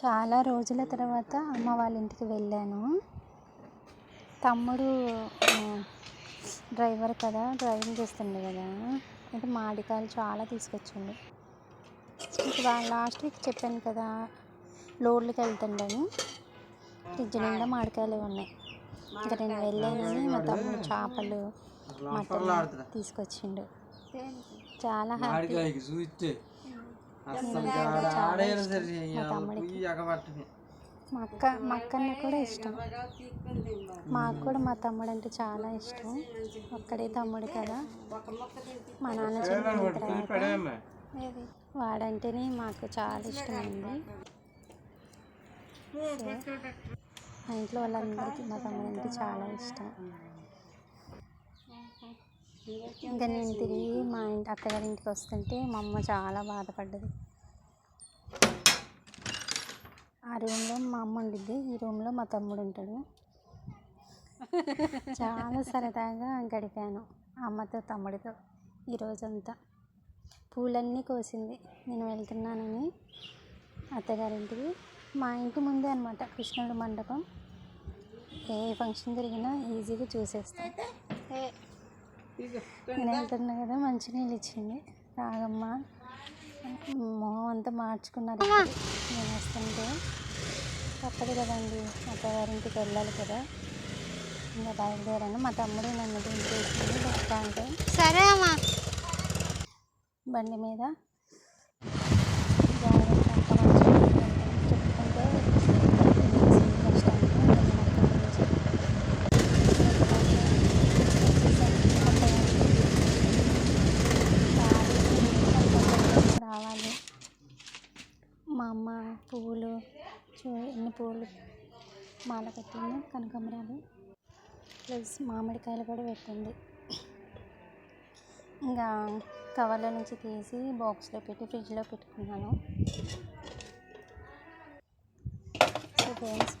చాలా రోజుల తర్వాత అమ్మ వాళ్ళ ఇంటికి వెళ్ళాను. తమ్ముడు డ్రైవర్ కదా డ్రైవింగ్ చేస్తుండే కదా. అయితే మామిడికాయలు చాలా తీసుకొచ్చిండు. లాస్ట్ వీక్ చెప్పాను కదా లోడ్లకి వెళ్తుండని. ఫ్రిడ్జ్ నిండా మామిడికాయలు ఉన్నాయి. ఇంకా నేను వెళ్ళానని మా తమ్ముడు చేపలు మటన్ తీసుకొచ్చిండు. చాలా హ్యాపీ. మా అక్క మా అక్కన్న కూడా ఇష్టం. మాకు కూడా మా తమ్ముడు అంటే చాలా ఇష్టం. ఒక్కడే తమ్ముడు కదా. మా నాన్న చనిపోయిన తర్వాత వాడంటేనే మాకు చాలా ఇష్టమైంది. మా ఇంట్లో వాళ్ళందరికీ మా తమ్ముడు అంటే చాలా ఇష్టం. ఇంకా నేను తిరిగి మా ఇంటి అత్తగారి ఇంటికి వస్తుంటే మా అమ్మ చాలా బాధపడ్డది. ఆ రూమ్లో మా అమ్మ ఉండిద్ది. ఈ రూమ్లో మా తమ్ముడు ఉంటాడు. చాలా సరదాగా గడిపాను అమ్మతో తమ్ముడితో ఈ రోజంతా. పూలన్నీ కోసింది. నేను వెళ్తున్నానని అత్తగారింటికి. మా ఇంటి ముందే అనమాట కృష్ణుడు మండపం. ఏ ఫంక్షన్ జరిగినా ఈజీగా చూసేస్తాను నేను వెళ్తున్నా కదా మంచినీళ్ళు ఇచ్చింది. రాగమ్మ మొహం అంతా మార్చుకున్నారు. నేను వస్తుంటే తప్పదు కదండి అత్తగారింటికి వెళ్ళాలి కదా. ఇంకా బయలుదేరాను. మా తమ్ముడు నన్ను దింపేసింది బస్ స్టాండ్ సరే అమ్మా. బండి మీద మా అమ్మ పువ్వులు చూ ఎన్ని పువ్వులు మాల కట్టింది కనకాంబరాలు ప్లస్ మామిడికాయలు కూడా పెట్టింది. ఇంకా కవర్ల నుంచి తీసి బాక్స్లో పెట్టి ఫ్రిడ్జ్లో పెట్టుకున్నాను. ఫ్రెండ్స్